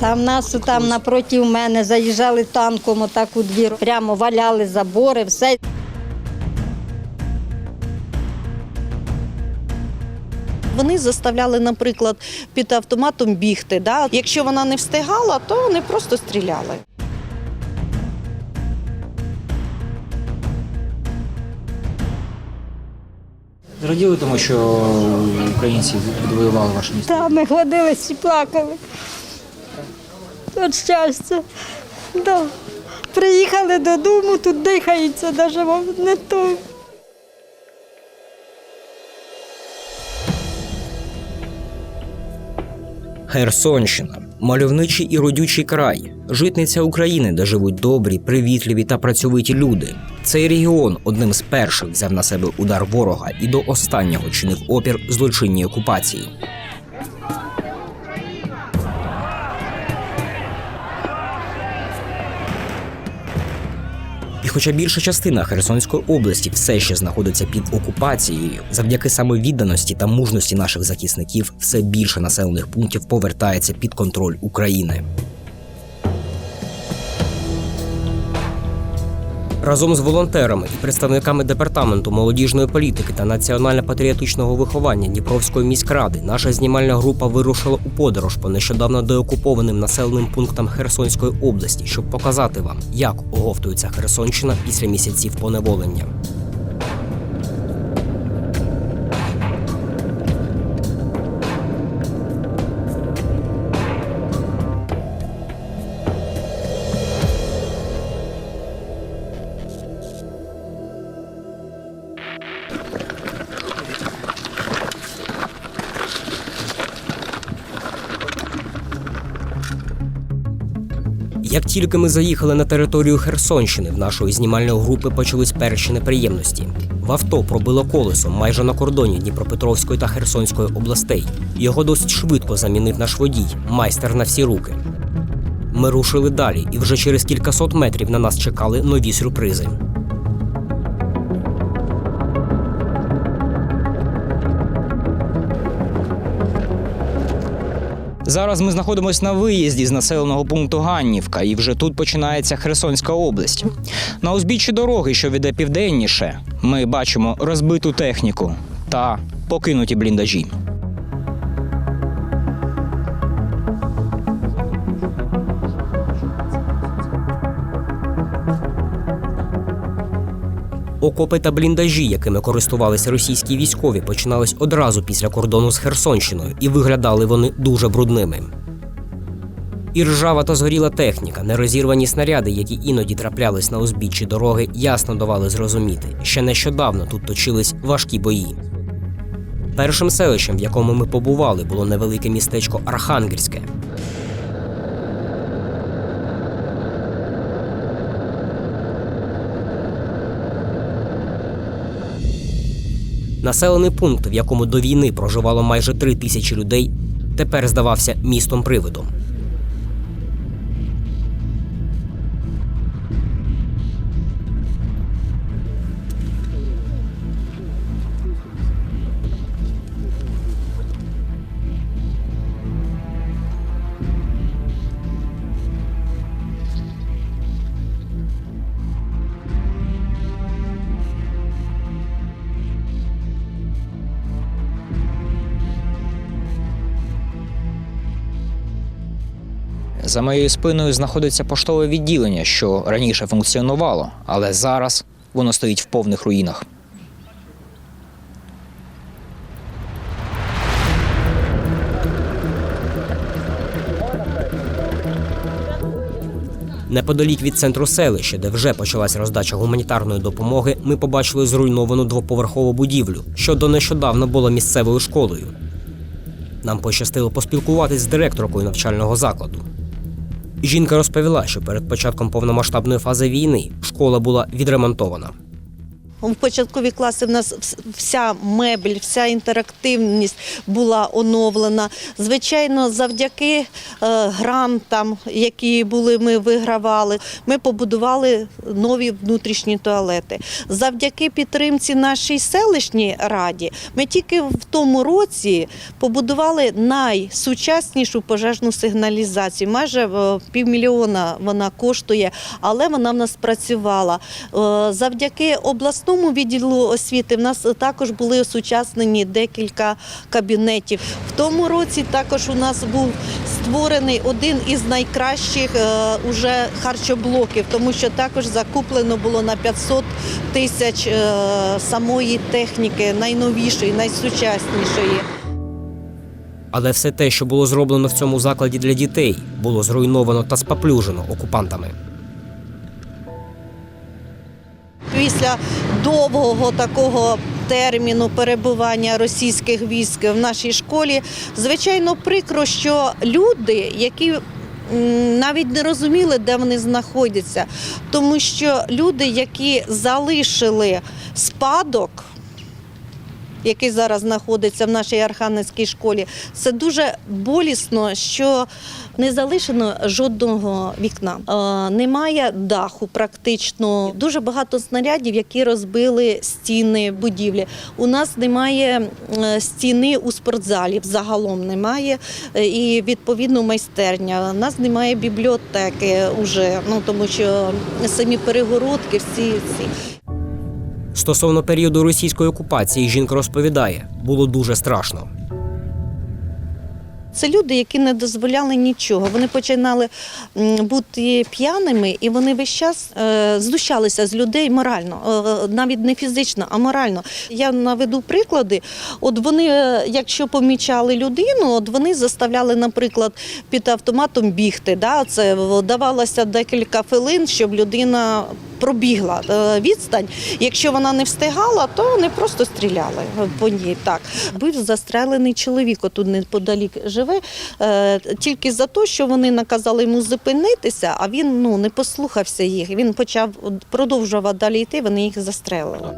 Там нас там напроти мене заїжджали танком отак у двір, прямо валяли забори, все. Вони заставляли, наприклад, під автоматом бігти. Да? Якщо вона не встигала, то вони просто стріляли. Зраділи тому, що українці відвоювали ваше місто. Та ми ходили всі плакали. От щастя. Да. Приїхали додому, тут дихається, навіть не то. Херсонщина мальовничий і родючий край, житниця України, де живуть добрі, привітливі та працьовиті люди. Цей регіон одним з перших взяв на себе удар ворога і до останнього чинив опір злочинній окупації. І хоча більша частина Херсонської області все ще знаходиться під окупацією, завдяки самовідданості та мужності наших захисників, все більше населених пунктів повертається під контроль України. Разом з волонтерами і представниками департаменту молодіжної політики та національно-патріотичного виховання Дніпровської міськради наша знімальна група вирушила у подорож по нещодавно деокупованим населеним пунктам Херсонської області, щоб показати вам, як оговтується Херсонщина після місяців поневолення. Як тільки ми заїхали на територію Херсонщини, в нашої знімальної групи почались перші неприємності. В авто пробило колесо майже на кордоні Дніпропетровської та Херсонської областей. Його досить швидко замінив наш водій, майстер на всі руки. Ми рушили далі, і вже через кількасот метрів на нас чекали нові сюрпризи. Зараз ми знаходимося на виїзді з населеного пункту Ганнівка, і вже тут починається Херсонська область. На узбіччі дороги, що веде південніше, ми бачимо розбиту техніку та покинуті бліндажі. Окопи та бліндажі, якими користувалися російські військові, починались одразу після кордону з Херсонщиною, і виглядали вони дуже брудними. І ржава та згоріла техніка, нерозірвані снаряди, які іноді траплялись на узбіччі дороги, ясно давали зрозуміти, що нещодавно тут точились важкі бої. Першим селищем, в якому ми побували, було невелике містечко Архангельське. Населений пункт, в якому до війни проживало майже три тисячі людей, тепер здавався містом привидом. За моєю спиною знаходиться поштове відділення, що раніше функціонувало, але зараз воно стоїть в повних руїнах. Неподалік від центру селища, де вже почалась роздача гуманітарної допомоги, ми побачили зруйновану двоповерхову будівлю, що до нещодавно була місцевою школою. Нам пощастило поспілкуватись з директоркою навчального закладу. Жінка розповіла, що перед початком повномасштабної фази війни школа була відремонтована. В початкові класи в нас вся мебель, вся інтерактивність була оновлена. Звичайно, завдяки е, грантам, які були, ми вигравали, ми побудували нові внутрішні туалети. Завдяки підтримці нашій селищній раді, ми тільки в тому році побудували найсучаснішу пожежну сигналізацію. Майже е, півмільйона вона коштує, але вона в нас працювала. Е, Завдяки обласному відділу освіти в нас також були осучаснені декілька кабінетів. В тому році також у нас був створений один із найкращих е, уже харчоблоків, тому що також закуплено було на 500 тисяч е, самої техніки, найновішої, найсучаснішої. Але все те, що було зроблено в цьому закладі для дітей, було зруйновано та спаплюжено окупантами. Після довгого такого терміну перебування російських військ в нашій школі, звичайно, прикро, що люди, які навіть не розуміли, де вони знаходяться, тому що люди, які залишили спадок. Який зараз знаходиться в нашій архангельській школі, це дуже болісно, що не залишено жодного вікна. Е, немає даху практично. Дуже багато снарядів, які розбили стіни будівлі. У нас немає стіни у спортзалі, загалом немає. Е, І відповідно майстерня. У нас немає бібліотеки уже, ну тому що самі перегородки, всі всі. Стосовно періоду російської окупації, жінка розповідає, було дуже страшно. Це люди, які не дозволяли нічого. Вони починали бути п'яними, і вони весь час е, знущалися з людей морально, е, навіть не фізично, а морально. Я наведу приклади. От вони, е, якщо помічали людину, от вони заставляли, наприклад, під автоматом бігти. Да? Це давалося декілька хвилин, щоб людина пробігла е, відстань. Якщо вона не встигала, то вони просто стріляли по ній. Так був застрелений чоловік, отут неподалік живе, е, тільки за те, що вони наказали йому зупинитися, а він ну не послухався їх. Він почав продовжував далі йти. Вони їх застрелили.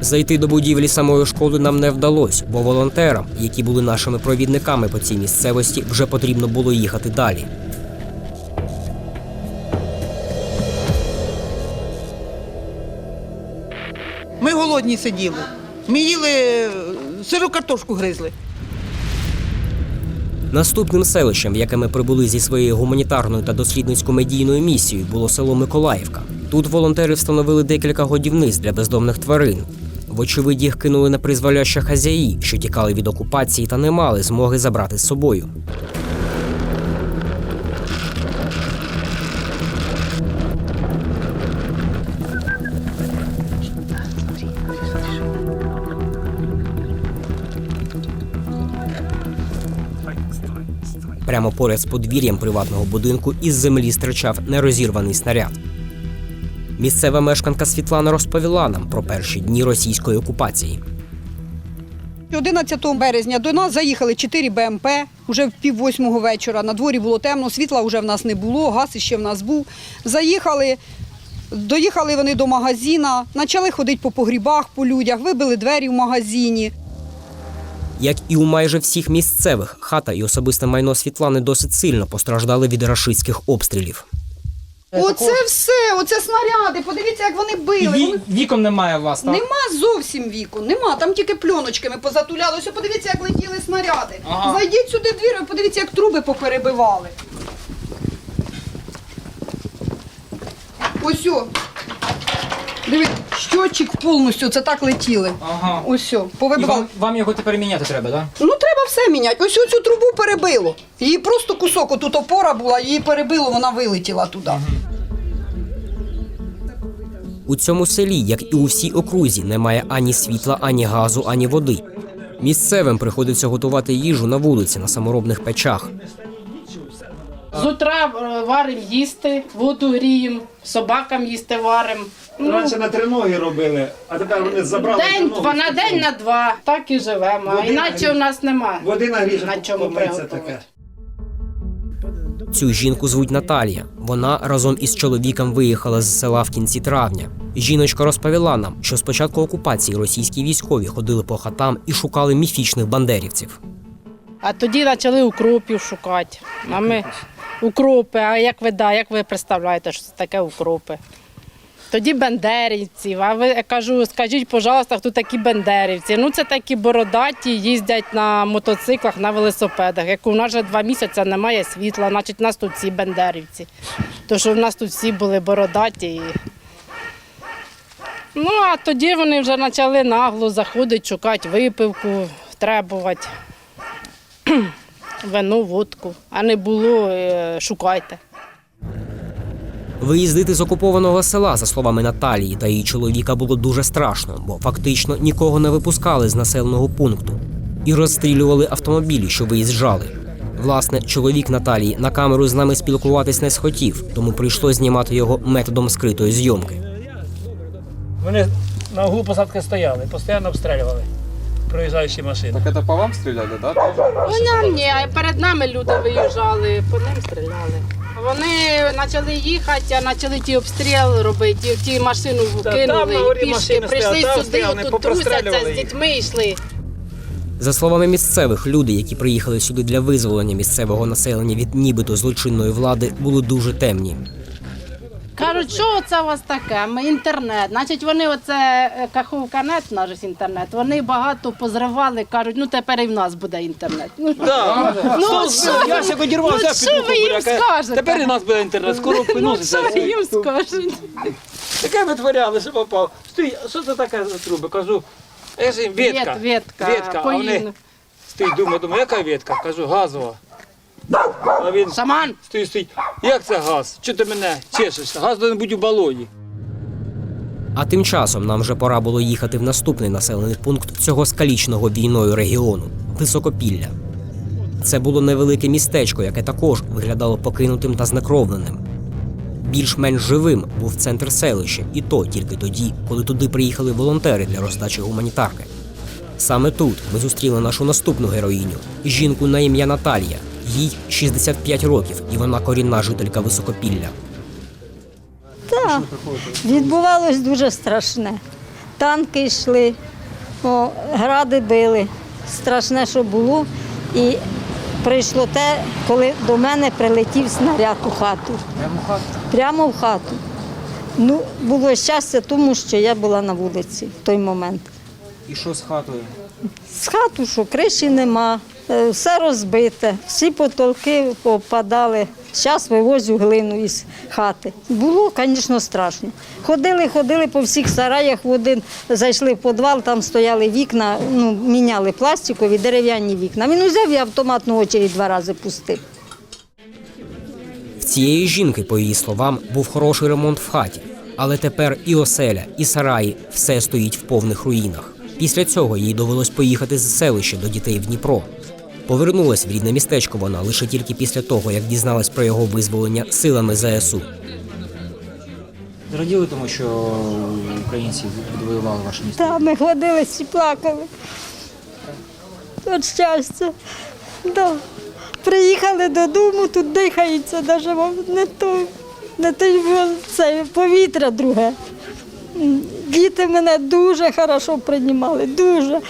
Зайти до будівлі самої школи нам не вдалося, бо волонтерам, які були нашими провідниками по цій місцевості, вже потрібно було їхати далі. Голодні сиділи. Ми їли сиру картошку гризли. Наступним селищем, яке ми прибули зі своєю гуманітарною та дослідницько-медійною місією, було село Миколаївка. Тут волонтери встановили декілька годівниць для бездомних тварин. Вочевидь, їх кинули на призволяще хазяї, що тікали від окупації та не мали змоги забрати з собою. Прямо поряд з подвір'ям приватного будинку із землі стирчав нерозірваний снаряд. Місцева мешканка Світлана розповіла нам про перші дні російської окупації. 11 березня до нас заїхали 4 БМП, вже в пів восьмого вечора. На дворі було темно, світла вже в нас не було, газ ще в нас був. Заїхали, доїхали вони до магазина, почали ходити по погрібах, по людях, вибили двері в магазині. Як і у майже всіх місцевих, хата і особисте майно Світлани досить сильно постраждали від рашистських обстрілів. Оце все, оце снаряди. Подивіться, як вони били. Вони- вікон немає у вас, Нема зовсім віку, нема. Там тільки пленочками позатуляли. Ось подивіться, як летіли снаряди. Зайдіть сюди в двір, подивіться, як труби поперебивали. Ось. о. Дивіться, щотчик повністю це так летіли. Ага. Ось, о, повибивали. вам його тепер міняти треба, так? Ну треба все міняти. Ось цю трубу перебило. Її просто кусок, отут опора була, її перебило, вона вилетіла туди. У цьому селі, як і у всій окрузі, немає ані світла, ані газу, ані води. Місцевим приходиться готувати їжу на вулиці на саморобних печах. З утра е, варимо їсти, воду гріємо, собакам їсти варимо. Ну, Раніше на триноги робили, а тепер вони забрали день, триноги. два, на день на два, так і живемо. А Води іначе нагрі- у нас нема Води нагріже, на чому помиться приготувати. таке. Цю жінку звуть Наталія. Вона разом із чоловіком виїхала з села в кінці травня. Жіночка розповіла нам, що з початку окупації російські військові ходили по хатам і шукали міфічних бандерівців. А тоді почали укропів шукати. А ми укропи, а як ви да, як ви представляєте, що це таке укропи? Тоді бендерівців. А ви кажу, скажіть, пожалуйста, хто такі бендерівці? Ну це такі бородаті, їздять на мотоциклах, на велосипедах. Як у нас вже два місяці немає світла, значить у нас тут всі бендерівці. То що в нас тут всі були бородаті. Ну а тоді вони вже почали нагло заходити, шукати випивку, требувати вино, водку. А не було, е, шукайте. Виїздити з окупованого села, за словами Наталії та її чоловіка, було дуже страшно, бо фактично нікого не випускали з населеного пункту і розстрілювали автомобілі, що виїжджали. Власне, чоловік Наталії на камеру з нами спілкуватись не схотів, тому прийшлось знімати його методом скритої зйомки. Вони на углу посадки стояли, постійно обстрілювали проїжджаючі машини. Так это по вам стреляли, да? Ну, нам ні, а перед нами люди виїжджали, по ним стріляли. Вони почали їхати, а почали ті обстріл робити, ті, ті машину кинули пішки. Прийшли сюди, отут трусяться, з дітьми йшли. За словами місцевих, люди, які приїхали сюди для визволення місцевого населення від нібито злочинної влади, були дуже темні. Кажуть, що це у вас таке? Ми інтернет. Значить, вони оце е, Каховканет, наш інтернет, вони багато позривали, кажуть, ну тепер і в нас буде інтернет. Ну, ну що, Я ще ну, що ви їм скажете? Тепер і нас буде інтернет, скоро Ну, що ви їм скажете? Таке витворяли, що попав. Стій, що це таке за труби? Кажу, я ж їм ветка. Вет- ветка, Ветка, а вони стоїть, думаю, думаю, яка ветка? Кажу, газова. А він Шаман, стоїть, стоїть. Як це газ? Чого ти мене чешеш? Газ повинен бути у балоні. А тим часом нам вже пора було їхати в наступний населений пункт цього скалічного війною регіону Високопілля. Це було невелике містечко, яке також виглядало покинутим та знекровленим. Більш-менш живим був центр селища, і то тільки тоді, коли туди приїхали волонтери для роздачі гуманітарки. Саме тут ми зустріли нашу наступну героїню жінку на ім'я Наталія. Їй 65 років, і вона корінна жителька Високопілля. Так, відбувалось дуже страшне. Танки йшли, о, гради били. Страшне, що було. І прийшло те, коли до мене прилетів снаряд у хату. Прямо в хату? Прямо в хату. Ну, було щастя, тому що я була на вулиці в той момент. І що з хатою? З хату, що криші нема, все розбите, всі потолки попадали. Зараз вивозю глину із хати. Було, звісно, страшно. Ходили, ходили по всіх сараях, в один зайшли в підвал, там стояли вікна, ну, міняли пластикові, дерев'яні вікна. Він узяв і автоматну очередь два рази пустив. В цієї жінки, по її словам, був хороший ремонт в хаті. Але тепер і оселя, і сараї все стоїть в повних руїнах. Після цього їй довелось поїхати з селища до дітей в Дніпро. Повернулась в рідне містечко вона лише тільки після того, як дізналась про його визволення силами ЗСУ. Зраділи тому, що українці відвоювали ваше місто? Та ми ходили всі плакали. От щастя. Да. Приїхали додому, тут дихається, навіть не то, не те, це повітря друге. Діти мене дуже хорошо приймали, дуже.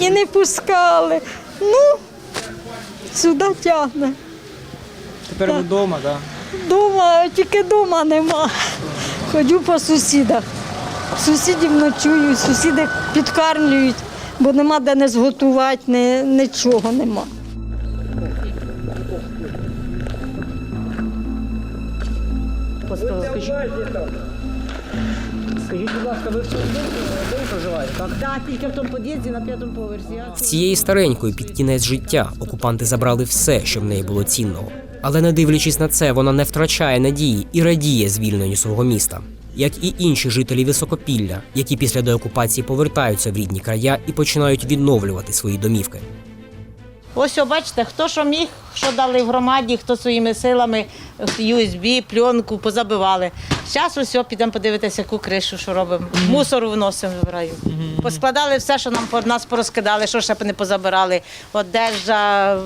І не пускали. Ну, сюди тягне. Тепер ви вдома, так? Дома, тільки дома нема. Ходю по сусідах. Сусідів ночую, сусіди підкармлюють, бо нема де не зготувати, не, нічого нема. Скажіть, будь ласка, ви в цьому домі проживаєте, так? Так, тільки в тому під'їзді на п'ятому поверсі. В цієї старенької під кінець життя окупанти забрали все, що в неї було цінного. Але не дивлячись на це, вона не втрачає надії і радіє звільненню свого міста, як і інші жителі Високопілля, які після деокупації повертаються в рідні края і починають відновлювати свої домівки. Ось, бачите, хто що міг, що дали в громаді, хто своїми силами USB, пленку позабивали. Зараз ось підемо подивитися, яку кришу, що робимо. Мусор виносимо в раю. Поскладали все, що нам нас порозкидали, що ще б не позабирали. Одежа,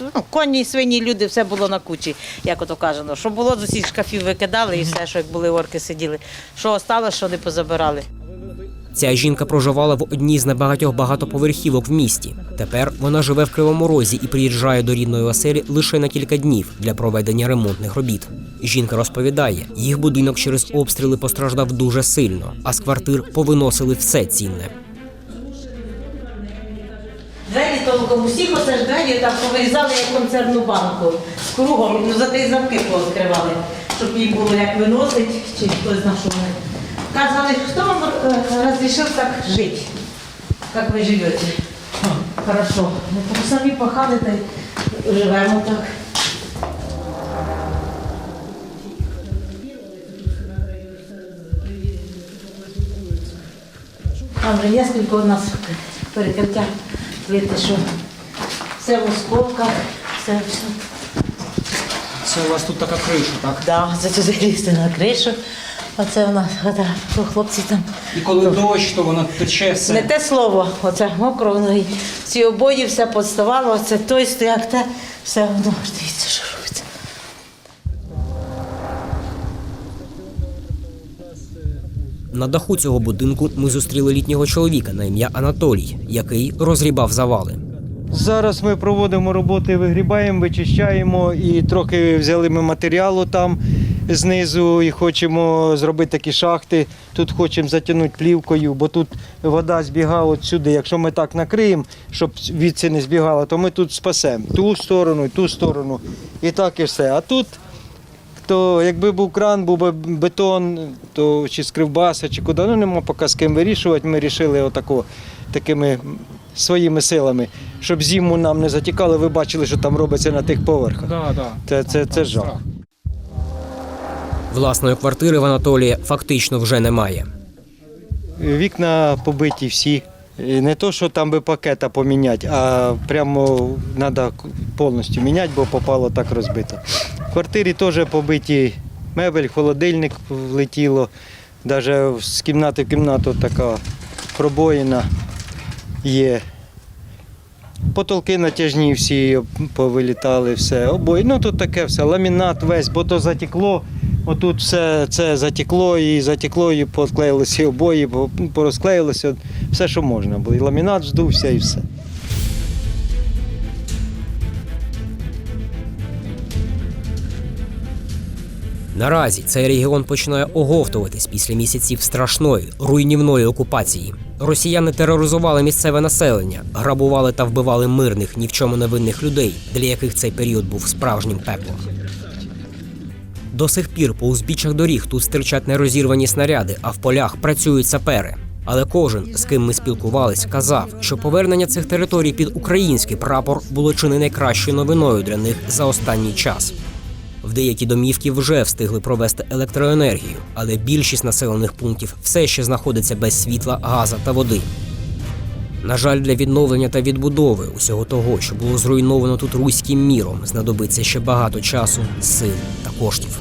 ну, коні, свині, люди, все було на кучі, як ото кажено. Що було, з усіх шкафів викидали і все, що як були орки сиділи. Що осталось, що не позабирали. Ця жінка проживала в одній з небагатьох багатоповерхівок в місті. Тепер вона живе в Кривому Розі і приїжджає до рідної оселі лише на кілька днів для проведення ремонтних робіт. Жінка розповідає, їх будинок через обстріли постраждав дуже сильно, а з квартир повиносили все цінне. Двері толком усіх оце ж двері так повирізали як концерну банку. З кругом, ну за те замки пооткривали, щоб їй було як виносить, чи хтось вони. Казали, хто вам е, розрішив так жити, як ви живете. Хорошо. Ми так самі пахали та й живемо так. Там вже нескільки у нас перекриття видите, що все в осколках, все, все. Це у вас тут така криша, так? Да, це залізти на кришу. Оце у нас ота, то хлопці там. І коли дощ, то воно тече все. Не те слово, оце мокро, воно і ці обої все подставало, оце той стояк, те, все воно дивіться, що робиться. На даху цього будинку ми зустріли літнього чоловіка на ім'я Анатолій, який розрібав завали. Зараз ми проводимо роботи, вигрібаємо, вичищаємо і трохи взяли ми матеріалу там знизу і хочемо зробити такі шахти. Тут хочемо затягнути плівкою, бо тут вода збігала от сюди. Якщо ми так накриємо, щоб відси не збігала, то ми тут спасемо ту сторону і ту сторону. І так і все. А тут, то якби був кран, був би бетон, то чи з кривбаса, чи куди, ну нема поки з ким вирішувати. Ми вирішили отако такими своїми силами, щоб зиму нам не затікали. Ви бачили, що там робиться на тих поверхах. Да, да. Це, це, це жах. Власної квартири в Анатолія фактично вже немає. Вікна побиті всі. І не то, що там би пакета поміняти, а прямо треба повністю міняти, бо попало так розбито. В квартирі теж побиті мебель, холодильник влетіло. Навіть з кімнати в кімнату така пробоїна є. Потолки натяжні всі повилітали, все. Обої. Ну тут таке все, ламінат весь, бо то затекло. Отут все це затекло і затекло, і посклеїлися і обої, по- порозклеїлося, все, що можна було. І ламінат здувся і все. Наразі цей регіон починає оговтуватись після місяців страшної руйнівної окупації. Росіяни тероризували місцеве населення, грабували та вбивали мирних ні в чому не винних людей, для яких цей період був справжнім пеклом. До сих пір по узбіччях доріг тут стирчать нерозірвані снаряди, а в полях працюють сапери. Але кожен, з ким ми спілкувались, казав, що повернення цих територій під український прапор було чи не найкращою новиною для них за останній час. В деякі домівки вже встигли провести електроенергію, але більшість населених пунктів все ще знаходиться без світла, газа та води. На жаль, для відновлення та відбудови усього того, що було зруйновано тут руським міром, знадобиться ще багато часу, сил та коштів.